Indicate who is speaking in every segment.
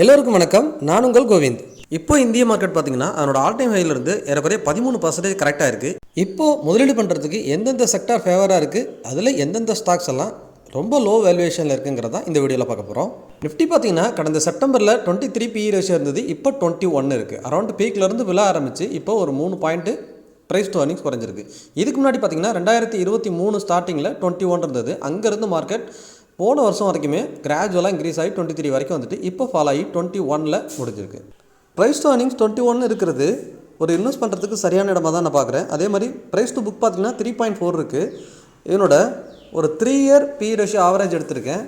Speaker 1: எல்லோருக்கும் வணக்கம். நான் உங்கள் கோவிந்த். இப்போ இந்திய மார்க்கெட் பார்த்தீங்கன்னா அதனோட ஆல் டைம் ஹைலேருந்து ஏறக்குறைய பதிமூணு பர்சன்டேஜ் கரெக்டாக இருக்குது இப்போ முதலீடு பண்ணுறதுக்கு எந்தெந்த செக்டார் ஃபேவராக இருக்குது அதில் எந்தெந்த ஸ்டாக்ஸ் எல்லாம் ரொம்ப லோ வேல்யூவேஷனில் இருக்குங்கிறதா இந்த வீடியோவில் பார்க்க போகிறோம் நிஃப்டி பார்த்தீங்கன்னா கடந்த செப்டம்பரில் டுவெண்ட்டி த்ரீ பிஇ ரேஷியோ இருந்தது இப்போ டுவெண்ட்டி ஒன் இருக்குது அரௌண்ட் பீக்லேருந்து விழ ஆரம்பிச்சு இப்போ ஒரு மூணு பாயிண்ட்டு ப்ரைஸ் டு earnings குறைஞ்சிருக்கு. இதுக்கு முன்னாடி பார்த்தீங்கன்னா ரெண்டாயிரத்தி இருபத்தி மூணு ஸ்டார்டிங்கில் டுவெண்ட்டி ஒன் இருந்தது. அங்கேருந்து மார்க்கெட் போன வருஷம் வரைக்குமே கிராஜுவலாக இன்க்ரீஸ் ஆகி டுவெண்ட்டி த்ரீ வரைக்கும் வந்துட்டு இப்போ ஃபாலோ ஆகி டுவெண்ட்டி ஒனில் முடிஞ்சிருக்கு. Price to earnings twenty one இருக்கிறது. ஒரு இன்வெஸ்ட் பண்ணுறதுக்கு சரியான இடமா தான் நான் பார்க்குறேன். அதே மாதிரி ப்ரைஸ் டு புக் பார்த்தீங்கன்னா த்ரீ பாயிண்ட் ஃபோர் இருக்குது என்னோட ஒரு three year P ratio average எடுத்திருக்கேன்.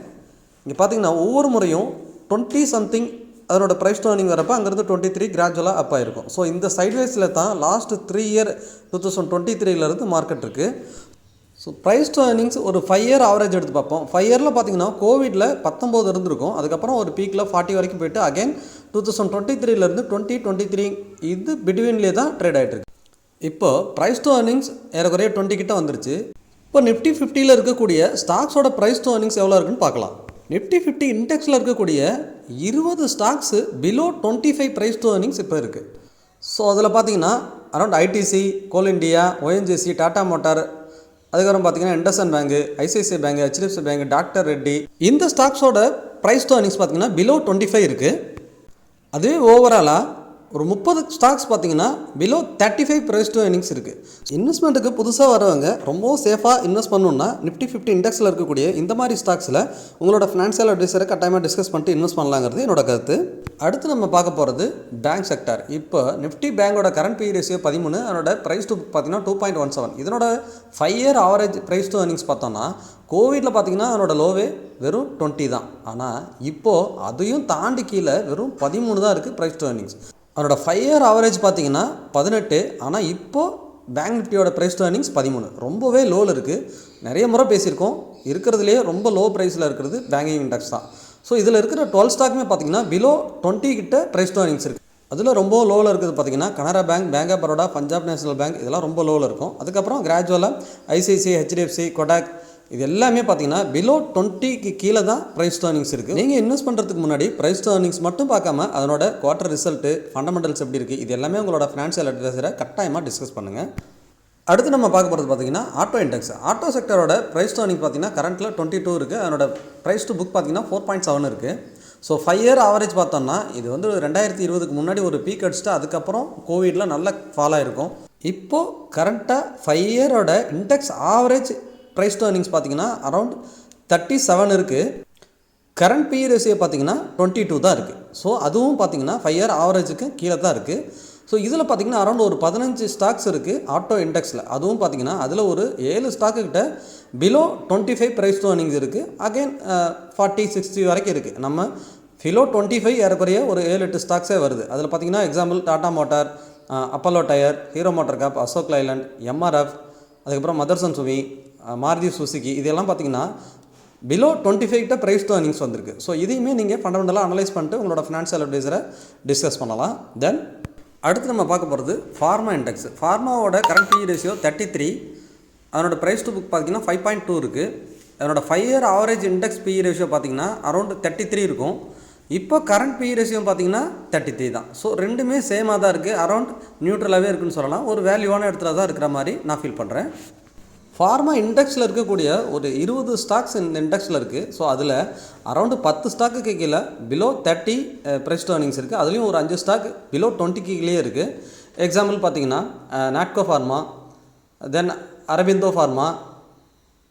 Speaker 1: இங்கே பார்த்தீங்கன்னா ஒவ்வொரு முறையும் டுவெண்ட்டி சம்திங் அதனோட ப்ரைஸ் டர்னிங் வரப்போ அங்கேருந்து டுவெண்ட்டி த்ரீ கிராஜுவலாக அப் ஆகிருக்கும் ஸோ இந்த சைட்வேஸில் தான் last three year two thousand twenty த்ரீலேருந்து market இருக்குது ஸோ ப்ரைஸ் டு ஏர்னிங்ஸ் ஒரு ஃபைவ் இயர் ஆவரேஜ் எடுத்து பார்ப்போம். ஃபைவ் இயரில் பார்த்தீங்கன்னா கோவிடில் பத்தொம்போது இருந்திருக்கும். அதுக்கப்புறம் ஒரு பீக்கில் ஃபார்ட்டி வரைக்கும் போயிட்டு அகைன் டூ தௌசண்ட் டுவெண்ட்டி த்ரீலேருந்து டுவெண்ட்டி டுவெண்ட்டி த்ரீ இது பிட்வீன்லேயே தான் ட்ரேட் ஆகிட்டு இருக்கு. இப்போ ப்ரைஸ் டு ஏர்னிங்ஸ் ஏறக்குறைய டுவெண்ட்டி கிட்ட வந்துருச்சு. இப்போ நிஃப்டி ஃபிஃப்டியில் இருக்கக்கூடிய ஸ்டாக்ஸோட ப்ரைஸ் டு ஏர்னிங்ஸ் எவ்வளோ இருக்குன்னு பார்க்கலாம். நிஃப்டி ஃபிஃப்டி இண்டெக்ஸில் இருக்கக்கூடிய இருபது stocks below twenty five price to earnings இப்போ இருக்குது ஸோ அதில் பார்த்தீங்கன்னா around ITC coal India ONGC Tata motor அதுக்கப்புறம் பார்த்தீங்கன்னா IndusInd bank ICICI bank HDFC bank doctor Reddy. இந்த ஸ்டாக்ஸோட ப்ரைஸ் டு earnings பார்த்தீங்கன்னா பிலோ டுவெண்ட்டி ஃபைவ் இருக்குது அதுவே ஓவராலாக ஒரு முப்பது ஸ்டாக்ஸ் பார்த்தீங்கன்னா below thirty five price to earnings இருக்குது இன்வெஸ்ட்மெண்ட்டுக்கு புதுசாக வரவங்க ரொம்ப சேஃபாக இன்வெஸ்ட் பண்ணணுன்னா நிஃப்டி ஃபிஃப்டி இண்டெக்ஸில் இருக்கக்கூடிய இந்த மாதிரி ஸ்டாக்ஸில் உங்களோட ஃபினான்ஷியல் அட்வைசரை கட்டாயமாக டிஸ்கஸ் பண்ணிட்டு இன்வெஸ்ட் பண்ணலாங்கிறது என்னோட கருத்து. அடுத்து நம்ம பார்க்க போகிறது பேங்க் செக்டார் இப்போ நிஃப்டி பேங்கோட கரண்ட் பி ரேஷியோ பதிமூணு அதனோட ப்ரைஸ் டூ பார்த்தீங்கன்னா டூ பாயிண்ட் ஒன் செவன் இதனோட five year average price to earnings பார்த்தோம்னா கோவிடில் பார்த்தீங்கன்னா அதனோட லோவே வெறும் டுவெண்ட்டி தான். ஆனால் இப்போது அதையும் தாண்டி கீழே வெறும் பதிமூணு தான் இருக்குது ப்ரைஸ் டூ ஏர்னிங்ஸ் அதனோட ஃபைவ் இயர் ஆவரேஜ் பார்த்தீங்கன்னா பதினெட்டு ஆனால் இப்போது பேங்க் நிஃப்டியோட ப்ரைஸ் டு ஏர்னிங்ஸ் பதிமூணு. ரொம்பவே லோவில் இருக்குது நிறைய முறை பேசியிருக்கோம். இருக்கிறதுலே ரொம்ப லோ ப்ரைஸில் இருக்கிறது பேங்கிங் இண்டெக்ஸ் தான். ஸோ இதில் இருக்கிற டுவெல் ஸ்டாக்குமே பார்த்தீங்கன்னா பிலோ டுவெண்ட்டி கிட்ட ப்ரைஸ் டு ஏர்னிங்ஸ் இருக்குது அதில் ரொம்ப லோவில் இருக்குது பார்த்தீங்கன்னா Canara bank bank of Baroda Punjab national bank இதெல்லாம் ரொம்ப லோவில் இருக்கும். அதுக்கப்புறம் கிராஜுவலாக ஐசிஐசிஐ ஹெச்டிஎஃப்சி கொடாக் இது எல்லாமே பார்த்தீங்கன்னா பிலோ டுவெண்ட்டிக்கு கீழே தான் ப்ரைஸ் டு இருக்குது நீங்கள் இன்வெஸ்ட் பண்ணுறதுக்கு முன்னாடி ப்ரைஸ் டு மட்டும் பார்க்காம அதனோட குவார்ட்டர் ரிசல்ட்டு ஃபண்டமெண்டல்ஸ் எப்படி இருக்குது இது எல்லாமே உங்களோட ஃபினான்ஷியல் அட்வைசரை கட்டாயமாக டிஸ்கஸ் பண்ணுங்கள் அடுத்து நம்ம பார்க்க போகிறது பார்த்தீங்கன்னா ஆட்டோ இண்டெக்ஸ் ஆட்டோ செக்டரோட ப்ரைஸ் டு earnings பார்த்தீங்கன்னா கரண்ட்டில் டுவெண்ட்டி டூ இருக்குது அதனோட ப்ரைஸ் டு புக் பார்த்தீங்கன்னா ஃபோர் பாயிண்ட் செவன் இருக்குது ஸோ ஃபைவ் இயர் ஆவரேஜ் பார்த்தோம்னா இது வந்து ரெண்டாயிரத்தி இருபதுக்கு முன்னாடி ஒரு பீக் அடிச்சுட்டு அதுக்கப்புறம் கோவிடில் நல்ல ஃபாலோ இருக்கும் இப்போது கரண்ட்டாக five இயரோட index average price to earnings பார்த்தீங்கன்னா அரவுண்ட் தேர்ட்டி செவன் இருக்குது கரண்ட் பி ரேஷியோ பார்த்தீங்கன்னா டுவெண்ட்டி டூ தான் இருக்குது ஸோ அதுவும் பார்த்தீங்கன்னா ஃபைவ் இயர் ஆவரேஜுக்கு கீழே தான் இருக்குது ஸோ இதில் பார்த்தீங்கன்னா அரௌண்ட் ஒரு பதினஞ்சு ஸ்டாக்ஸ் இருக்குது ஆட்டோ இண்டெக்ஸில் அதுவும் பார்த்தீங்கன்னா அதில் ஒரு ஏழு ஸ்டாக்குக்கிட்ட below twenty five price to இருக்குது அகைன் ஃபார்ட்டி சிக்ஸ்டி வரைக்கும் இருக்குது நம்ம பிலோ டுவெண்ட்டி ஃபைவ் ஏறக்குறைய ஒரு ஏழு எட்டு ஸ்டாக்ஸே வருது. அதில் பார்த்தீங்கன்னா example Tata motor Apollo tyre Hero MotoCorp Ashok Leyland MRF அதுக்கப்புறம் மதர்சன் சுமி மாருதி சுசுகி இதெல்லாம் பார்த்தீங்கன்னா பிலோ டுவெண்ட்டி ஃபைவ் கிட்ட ப்ரைஸ் டு earnings வந்திருக்கு. ஸோ இதையுமே நீங்கள் ஃபண்டமெண்டலாக அனலைஸ் பண்ணிட்டு உங்களோட ஃபினான்ஷியல் அட்வைசரை டிஸ்கஸ் பண்ணலாம். தென் அடுத்து நம்ம பார்க்க போகிறது pharma index ஃபார்மாவோட current P ratio thirty three அதனோட ப்ரைஸ் டு புக் பார்த்தீங்கன்னா ஃபைவ் பாயிண்ட் டூ இருக்குது அதனோட five year average index P ratio பார்த்தீங்கன்னா அரௌண்ட் தேர்ட்டி த்ரீ இருக்கும். இப்போ கரண்ட் பி ரேஷியோ பார்த்தீங்கன்னா தேர்ட்டி த்ரீ தான். ஸோ ரெண்டுமே சேமாக தான் இருக்குது அரௌண்ட் நியூட்ரலாகவே இருக்குன்னு சொல்லலாம். ஒரு வேல்யூவான இடத்துல தான் இருக்கிற மாதிரி நான் ஃபீல் பண்ணுறேன் ஃபார்மா இண்டெக்ஸில் இருக்கக்கூடிய ஒரு இருபது ஸ்டாக்ஸ் இந்த இண்டெக்ஸில் இருக்குது ஸோ அதில் அரௌண்டு பத்து ஸ்டாக்குக்கு கீழே பிலோ தேர்ட்டி ப்ரைஸ் டு இருக்குது அதுலேயும் ஒரு அஞ்சு ஸ்டாக் பிலோ டுவெண்ட்டிக்கு கீழே இருக்குது எக்ஸாம்பிள் பார்த்தீங்கன்னா Natco pharma then Aurobindo pharma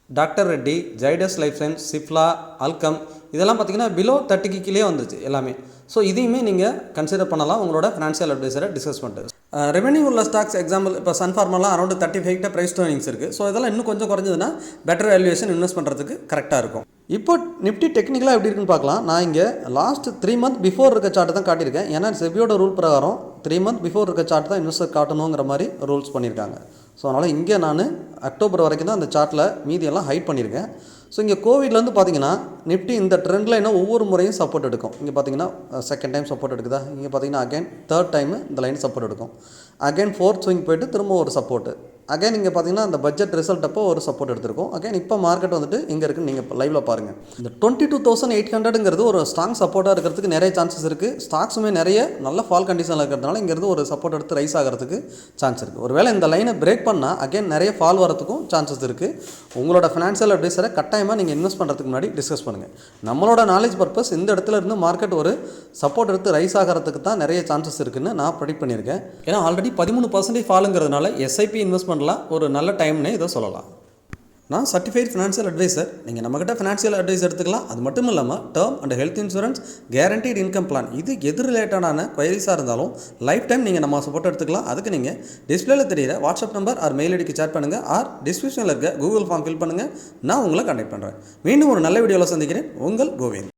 Speaker 1: doctor Reddy Zydus life science Cipla Alkem இதெல்லாம் பார்த்தீங்கன்னா பிலோ தேர்ட்டிக்கு கீழே வந்துச்சு எல்லாமே. ஸோ இதையுமே நீங்கள் கன்சிடர் பண்ணலாம். உங்களோட ஃபினான்ஷியல் அட்வைசரை டிஸ்கஸ் பண்ணிட்டு. ரெவென்யூ உள்ள ஸ்டாக்ஸ் எக்ஸாம்பிள் இப்போ சன்ஃபார்மெல்லாம் அரௌண்ட் தேர்ட்டி ஃபைவ்ட்ட ப்ரைஸ் டேர்னிங்ஸ் இருக்குது ஸோ இதெல்லாம் இன்னும் கொஞ்சம் குறைஞ்சதுன்னா பெட்டர் வேல்யூவேஷன் இன்வெஸ்ட் பண்ணுறதுக்கு கரெக்டாக இருக்கும். இப்போ நிஃப்டி டெக்னிக்கலாக எப்படி இருக்குன்னு பார்க்கலாம். நான் இங்கே லாஸ்ட் த்ரீ மந்த் பிஃபோர் இருக்க சார்ட் தான் காட்டியிருக்கேன். ஏன்னா செபியோட ரூல் பிரகாரம் த்ரீ மந்த் பிஃபோர் இருக்க சார்ட் தான் இன்வெஸ்டர் காட்டணுங்கிற மாதிரி ரூல்ஸ் பண்ணியிருக்காங்க. ஸோ அதனால் இங்கே நான் அக்டோபர் வரைக்கும் தான் அந்த சார்ட்டில் மீதியெல்லாம் ஹைட் பண்ணியிருக்கேன். ஸோ இங்கே கோவிட்லேருந்து பார்த்தீங்கன்னா நிஃப்டி இந்த ட்ரெண்ட் லைனை ஒவ்வொரு முறையும் சப்போர்ட் எடுக்கும். இங்கே பார்த்தீங்கன்னா செகண்ட் டைம் சப்போர்ட் எடுக்குதா? இங்கே பார்த்தீங்கன்னா அகைன் தேர்ட் டைம் இந்த லைன் சப்போர்ட் எடுக்கும். அகைன் ஃபோர்த் ஸ்விங் போயிட்டு திரும்ப ஒரு சப்போர்ட்டு அகைன் இங்கே பார்த்தீங்கன்னா அந்த பட்ஜெட் ரிசல்ட் அப்போ ஒரு சப்போர்ட் எடுத்திருக்கோம். அகைன் இப்போ மார்க்கெட் வந்துட்டு இங்கே இருக்குன்னு நீங்கள் லைவில் பாருங்கள் இந்த டுவெண்ட்டி டூ தௌசண்ட் எயிட் ஹண்ட்ரடுங்கிறது ஒரு ஸ்ட்ராங் சப்போர்ட்டாக இருக்கிறதுக்கு நிறைய சான்சஸ் இருக்குது ஸ்டாக்ஸுமே நிறைய நல்ல ஃபால் கண்டிஷனில் இருக்கிறதுனால இங்கேருந்து ஒரு சப்போர்ட் எடுத்து ரைஸ் ஆகிறதுக்கு சான்ஸ் இருக்குது ஒருவேளை இந்த லைனை பிரேக் பண்ணால் அகைன் நிறைய ஃபால் வரதுக்கும் சான்சஸ் இருக்குது உங்களோட ஃபினான்ஷியல் அட்வைஸரை கட்டாயமாக நீங்கள் இன்வெஸ்ட் பண்ணுறதுக்கு முன்னாடி டிஸ்கஸ் பண்ணுங்கள் நம்மளோட நாலேஜ் பர்பஸ் இந்த இடத்துல இருந்து மார்க்கெட் ஒரு சப்போர்ட் எடுத்து ரைஸ் ஆகிறதுக்கு தான் நிறைய சான்சஸ் இருக்குன்னு நான் ப்ரெடிக்ட் பண்ணியிருக்கேன். ஏன்னா ஆல்ரெடி பதிமூணு பர்சன்டேஜ் ஃபாலுங்கிறதுனால எஸ்ஐபி இன்வெஸ்ட் பண்ணலாம். ஒரு நல்ல டைம்னு இதை சொல்லலாம். நான் சர்டிஃபைட் ஃபினான்ஷியல் அட்வைசர் நீங்கள் நம்மக்கிட்ட ஃபினான்ஷியல் அட்வைஸ் எடுத்துக்கலாம். அது மட்டும் இல்லாமல் term and health insurance guaranteed income plan இது எது ரிலேட்டடான கொயரிஸாக இருந்தாலும் லைஃப் டைம் நீங்கள் நம்ம சப்போர்ட் எடுத்துக்கலாம். அதுக்கு நீங்கள் டிஸ்பிளேல தெரியிற வாட்ஸ்அப் நம்பர் ஆர் மெயில் ஐடிக்கு சேட் பண்ணுங்கள் ஆர் டிஸ்கிரிப்ஷனில் இருக்க கூகுள் ஃபார்ம் ஃபில் பண்ணுங்கள் நான் உங்களை கண்டெக்ட் பண்ணுறேன் மீண்டும் ஒரு நல்ல வீடியோவில் சந்திக்கிறேன். உங்கள் கோவிந்த்.